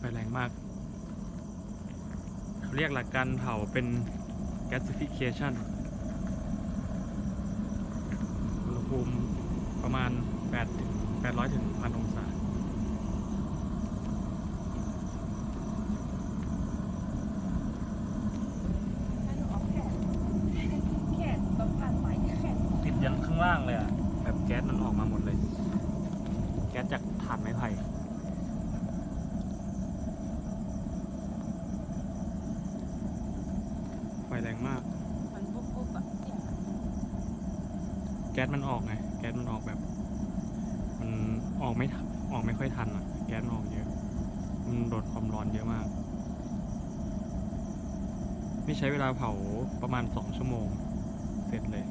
แรงมากเขาเรียกหลักการเผาเป็น gasification อุณหภูมิประมาณ8ถึง800 ถึง 1,000 องศาให้หนูเอาแขนแขนแบบผ่านไปแขนติดยันข้างล่างเลยอะแบบแก๊สมันออกมาหมดเลย แก๊สจากถ่านไม้ไผ่ ไฟ แรงมาก มันปุ๊บปุ๊บอะเสียงอะแก๊สมันออกไง แก๊สมันออกแบบ มันออกไม่ทันออกไม่ค่อยทันอะแก๊สมันออกเยอะ มันโดนความร้อนเยอะมาก นี่ใช้เวลาเผาประมาณสองชั่วโมง เสร็จเลย